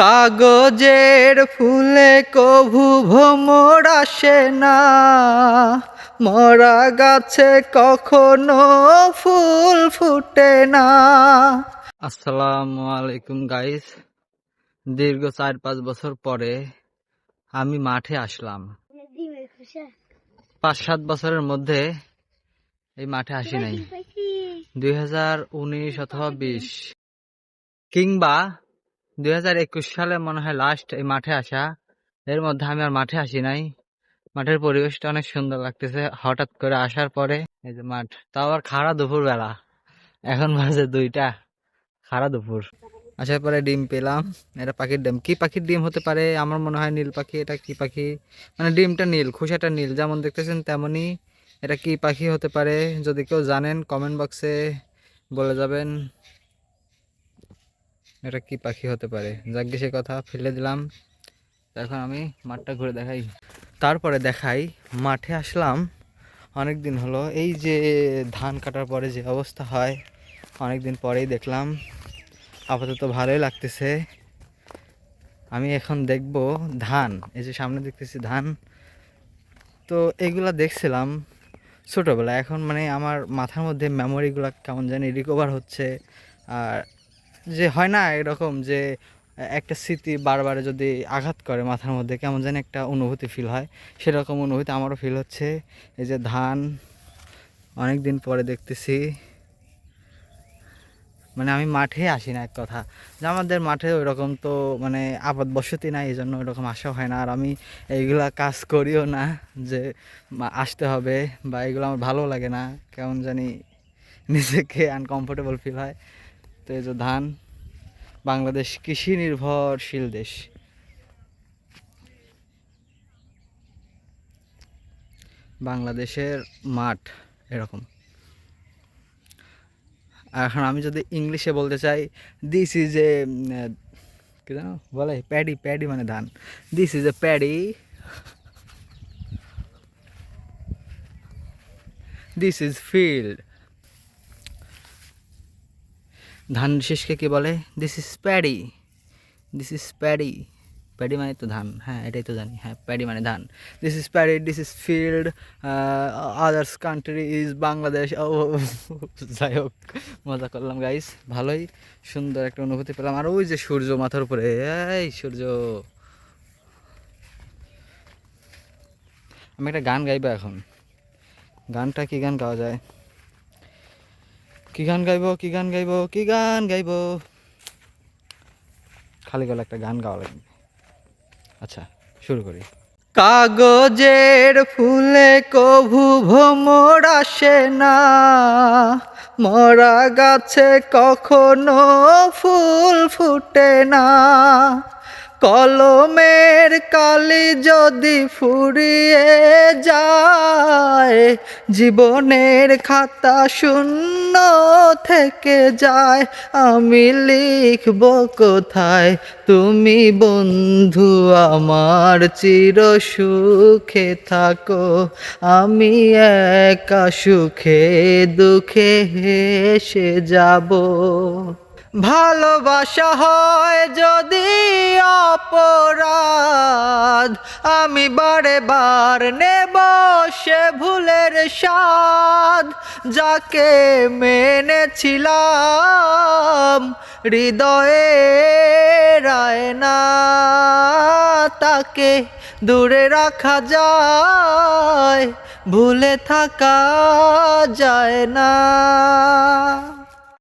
কাগজের ফুলে কভু ভ্রমর আসে না। মরা গাছে কখনো ফুল ফুটে না। আসসালামু আলাইকুম গাইস। দীর্ঘ চার পাঁচ বছর পরে আমি মাঠে আসলাম। পাঁচ সাত বছরের মধ্যে এই মাঠে আসি নাই। দুই হাজার উনিশ অথবা বিশ। কিংবা দুই হাজার একুশ সালে মনে হয় লাস্ট এই মাঠে আসা। এর মধ্যে আমি আর মাঠে আসি নাই। মাঠের পরিবেশটা অনেক সুন্দর লাগতেছে। হঠাৎ করে আসার পরে এই যে মাঠ, তাও আবার খাড়া দুপুর বেলা এখন বাজে দুইটা, খাড়া দুপুর। আসার পরে ডিম পেলাম। এটা পাখির ডিম। কি পাখির ডিম হতে পারে? আমার মনে হয় নীল পাখি। এটা কি পাখি? মানে ডিমটা নীল, খোসাটা নীল। যেমন দেখতেছেন তেমনই এটা কি পাখি হতে পারে? যদি কেউ জানেন কমেন্ট বক্সে বলে যাবেন। এটা কি পাখি হতে পারে? যাকে সে কথা ফেলে দিলাম। এখন আমি মাঠটা ঘুরে দেখাই। তারপরে দেখাই, মাঠে আসলাম। অনেক দিন হলো। এই যে ধান কাটার পরে যে অবস্থা হয় অনেক দিন পরেই দেখলাম। আপাতত ভালোই লাগতেছে। আমি এখন দেখব ধান। এই যে সামনে দেখতেছি ধান। তো এগুলা দেখছিলাম ছোটোবেলা এখন মানে আমার মাথার মধ্যে মেমোরিগুলো কেমন জানি রিকভার হচ্ছে। আর যে হয় না এরকম যে একটা স্মৃতি বারবার যদি আঘাত করে মাথার মধ্যে, কেমন জানি একটা অনুভূতি ফিল হয়। সেরকম অনুভূতি আমারও ফিল হচ্ছে। এই যে ধান অনেক দিন পরে দেখতেছি। মানে আমি মাঠে আসি না, এক কথা। যে আমাদের মাঠে ওই রকম তো মানে আপাত বসতি নাই এই জন্য ওইরকম আসা হয় না। আর আমি এইগুলা কাজ করিও না যে আসতে হবে বা এগুলো আমার ভালো লাগে না। কেমন জানি নিজেকে আনকমফোর্টেবল ফিল হয়। তো এই যে ধান, বাংলাদেশ কৃষি নির্ভরশীল দেশ। বাংলাদেশের মাঠ এরকম। এখন আমি যদি ইংলিশে বলতে চাই দিস ইজ এ কি জানো বলে প্যাডি প্যাডি মানে ধান। This is a paddy this is field ধান শেষকে কি বলে? This is paddy this is paddy paddy মানে তো ধান। হ্যাঁ এটাই তো জানি। হ্যাঁ প্যাডি মানে ধান। This is paddy this is field others country is Bangladesh ও যাই হোক, মজা করলাম গাইস ভালোই সুন্দর একটা অনুভূতি পেলাম। আর ওই যে সূর্য মাথার উপরে, এই সূর্য। আমি একটা গান গাইবো এখন। গানটা কি গান গাওয়া যায়? কি গান গাইবো, কি গান গাইবো, কি গান গাইবো? খালি গলা একটা গান গাওয়া লাগবে। আচ্ছা শুরু করি। কাগজের ফুলে কভু ভ্রমর আসে না। মরা গাছে কখনো ফুল ফুটে না। কলমের কালি যদি ফুরিয়ে যায়, জীবনের খাতা শূন্য থেকে যায়। আমি লিখব কোথায়? তুমি বন্ধু আমার চির সুখে থাকো। আমি একা সুখে দুঃখে হেসে যাব। ভালোবাসা হয় যদি অপরাধ। আমি বারে বার নেব সে ভুলের স্বাদ। যাকে মেনেছিলাম হৃদয়ে রায় না তাকে দূরে রাখা যায়, ভুলে থাকা যায় না।